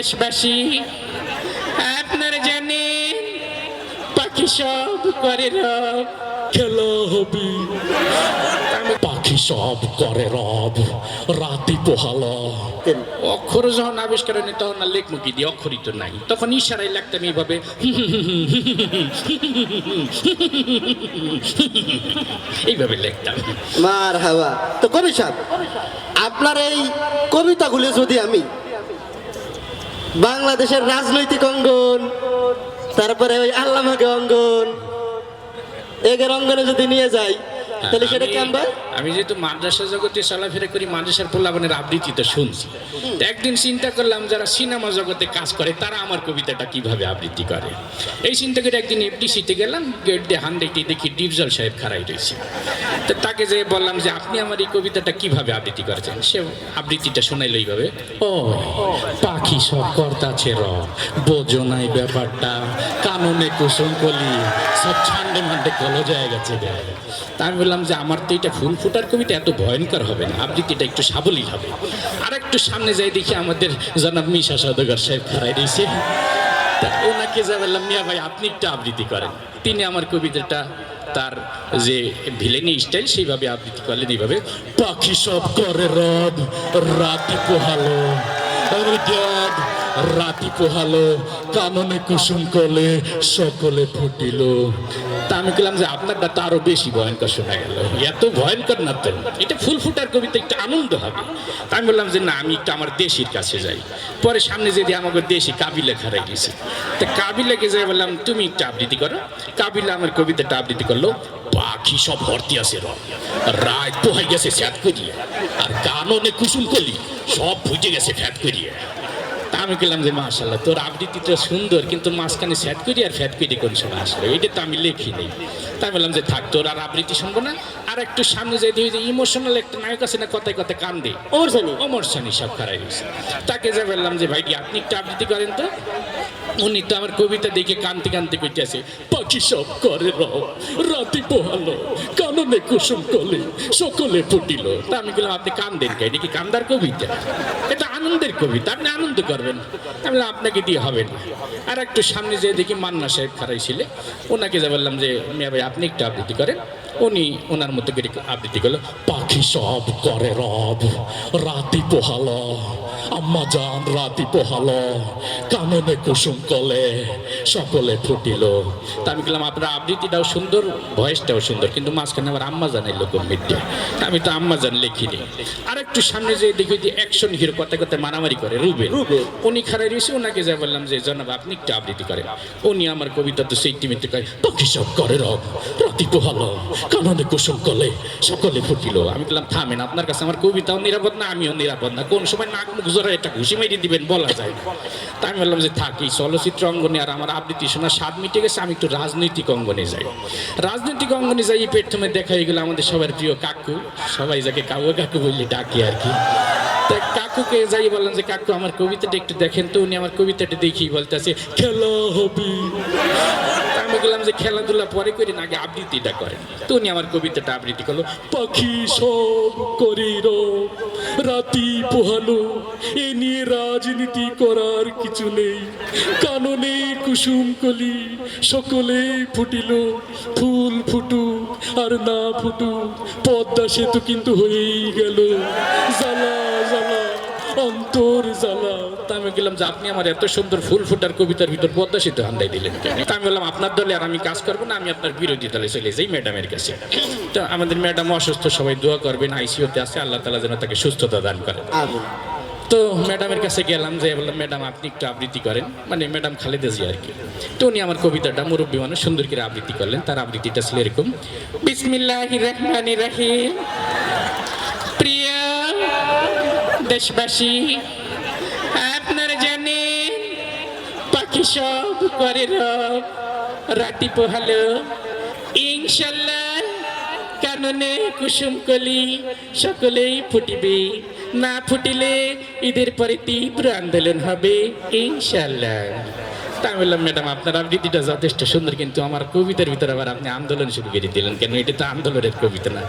দেশবাসী আপনারা জানেন পাখি সব করে রব। খেলা হবে। পাখি সব করে রব। রাতি পোহালা। অক্ষর যখন আবিষ্কার হয়নি তখন না লেখমুখী দিয়ে? অক্ষরই তো নাই। তখন ইশারাই লাগতাম এইভাবে। এইভাবে লিখতাম। মার হাওয়া তো কবি সাহেব আপনার এই কবিতাগুলো যদি আমি বাংলাদেশের রাজনৈতিক অঙ্গন তারপরে ওই আল্লামাকে অঙ্গন। এগের অঙ্গনে যদি নিয়ে যাই তাহলে সেটা আমি- কেমন আমি যেহেতু মাদ্রাসা জগতে চলাফেরা করি মাদ্রাসার পোলাবনের আবৃত্তি তো শুনছি। একদিন চিন্তা করলাম যারা সিনেমা জগতে কাজ করে তারা আমার কবিতাটা কীভাবে আবৃত্তি করে? এই চিন্তা করে একদিন এফডিসিতে গেলাম গেট দিয়ে হান দেখতে দেখি ডিপজল সাহেব খারাই রয়েছে। তো তাকে যে বললাম যে আপনি আমার এই কবিতাটা কীভাবে আবৃত্তি করেছেন? সে আবৃত্তিটা শোনাইল এইভাবে। ও। পাখি সব কর্তাছে র বোঝো নাই ব্যাপারটা। কাননে কুসুম কলি, সব ছান্ডে মান্ডে কলো যায় গেছে তা আমি বললাম যে আমার তো এটা ফুল ফুটার কবিতা, এত ভয়ঙ্কর হবে না। আবৃত্তিটা একটু সাবলীল হবে। আর একটু সামনে যাই দেখি আমাদের জনাব মিশা সদগর সাহেব খারাই রয়েছে। তা ওনাকে যা বললাম, মিয়া ভাই, আপনি একটু আবৃত্তি করেন। তিনি আমার কবিতাটা, তার যে ভিলেনি স্টাইল, সেইভাবে আবৃত্তি করলেন। এইভাবে, পাখি সব করে রব, রাতি পোহালো। আরে ড্যাড রাতি পোহালো, কাননে কুসুম কলে, সকলে ফুটিল। তা আমি বললাম যে আপনারটা তো আরও বেশি ভয়ঙ্কর শোনা গেল। এত ভয়ঙ্কর না তো, এটা ফুল ফুটার কবিতা, একটু আনন্দ হবে। তা আমি বললাম যে, না, আমি একটু আমার দেশির কাছে যাই। পরে সামনে যদি আমাকে দেশি কাবিলা খারাই গেছি তো কাবিলাকে যাই বললাম, তুমি একটু আবৃত্তি করো। কাবিলা আমার কবিতাটা আবৃত্তি করল, পাখি সব ভর্তি আছে র। রাত পোহাই গেছে স্যাত করিয়ে। আর কাননে কুসুম কলি সব ফুটে গেছে ফ্যাট করিয়ে। তা আমি বললাম যে মাশাল্লাহ তোর আবৃত্তিটা সুন্দর কিন্তু মাঝখানে স্যাট করি আর ফ্যাট করি কোন সময় আসলে? এটা তো আমি লিখি নেই। তাই বললাম যে থাক তোর আর আবৃত্তি শুনব না। আর একটু সামনে যাই দিয়ে ইমোশনাল একটা নায়ক আছে না কথায় কথায় কান্দে ওর সানি। অমর সানি সব খারাপ তাকে যে বললাম যে ভাইটি আপনি একটু আবৃত্তি করেন তো। উনি তো আমার কবিতা দেখে কানতে কানতে আছে পাখি সব করে রব রাতি পোহালো, কাননে কুসুম কলে, সকলে ফুটিল। তা আমি বললাম, আপনি কান্দেন কে? এটা কি কান্দার কবিতা? এটা আনন্দের কবিতা, আপনি আনন্দ করবেন। আমি বললাম, আপনাকে দিয়ে হবে না। আর একটু সামনে যেয়ে দেখি মান্না সাহেব খারাই ছিলে ওনাকে যা বললাম যে, মিয়া ভাই, আপনি একটু আবৃত্তি করেন। উনি ওনার মতো করে আবৃত্তি করল, পাখি সব করে রব, রাতি পোহালো আম্মা জান রাতি পোহালো কাননে কুসুম কলে সকলে ফুটিল। তা আমি বললাম আপনার আবৃত্তিটাও সুন্দর ভয়েসটাও সুন্দর কিন্তু মাঝখানে আবার আম্মা জানের লোক মিড্ডে আমি তো আম্মা জান লিখিনি। আর একটু সামনে যে দেখি যে অ্যাকশন হিরো কথা কথা মারামারি করে রুবে। উনি খারাই রয়েছে ওনাকে যা বললাম যে জনাব আপনি একটু আবৃত্তি করেন। উনি আমার কবিতা তো সেই টিমিতে কয় পাখি সব করে রব রাতি পোহালো কাননে কুসুম কলে সকলে ফুটিল। আমি বললাম থামেন আপনার কাছে আমার কবিতাও নিরাপদ না আমিও নিরাপদ না। কোন সময় নাক মুখ জোরে একটা ঘুষি মেরে দিবেন, বলা যায় না। তাই আমি বললাম যে থাকি চলচ্চিত্র অঙ্গনে আর আমার আবৃত্তি শোনা স্বাদ মিটে গেছে, আমি একটু রাজনৈতিক অঙ্গনে যাই। রাজনৈতিক অঙ্গনে যাই, প্রথমে দেখা হয়ে গেল আমাদের সবার প্রিয় কাকু। সবাই যাকে কাকু কাকু বললে ডাকি আর কি। তা কাকুকে যাই বললাম যে, কাকু, আমার কবিতাটা একটু দেখেন তো, উনি আমার কবিতাটা দেখি বলতেছে, খেলা হবে। তা আমি বললাম যে খেলাধুলা পরে করি না আগে আবৃত্তিটা করেন। তো উনি আমার কবিতাটা আবৃত্তি করল, পাখি সব করে রব রাতি পোহালো এ নিয়ে রাজনীতি করার কিছু নেই। কাননে কুসুম কলি, সকলে ফুটিল, ফুল ফুটুক আর না ফুটুক, পদ্মা সেতু কিন্তু হয়েই গেল। জ্বালা জ্বালা। অন্তর জ্বালা তা আমি বললাম যে আপনি আমার এত সুন্দর ফুল ফুটার কবিতার ভিতর পদ্মা সেতু হান্দাই দিলেন তা আমি বললাম আপনার দলে আর আমি কাজ করব না আমি আপনার বিরোধী দলে চলে যাই ম্যাডামের কাছে। তো আমাদের ম্যাডাম অসুস্থ সবাই দোয়া করবেন আইসিওতে আছে আল্লাহ তালা যেন তাকে সুস্থতা দান করেন তো ম্যাডামের কাছে গেলাম যে বললাম ম্যাডাম আপনি একটু আবৃত্তি করেন। মানে ম্যাডাম খালেদা জি আর কি। তো উনি আমার কবিতাটা মুরব্বী মানুষ সুন্দর করে আবৃত্তি করলেন। তার আবৃত্তিটা ছিল এরকম বিসমিল্লাহ রহমান রাহিম প্রিয় দেশবাসী, আপনারা জানেন, পাখি সব করে রব, রাতি পোহালো। ইনশাল্লাহ কাননে কুসুম কলি সকলেই ফুটিবে। না ফুটিলে ঈদের পরে তীব্র আন্দোলন হবে, ইনশাল্লাহ। তা বললাম ম্যাডাম, আপনার আবৃত্তিটা যথেষ্ট সুন্দর, কিন্তু আমার কবিতার ভিতরে আবার আপনি আন্দোলন শুরু করে দিলেন কেন? এটা তো আন্দোলনের কবিতা না।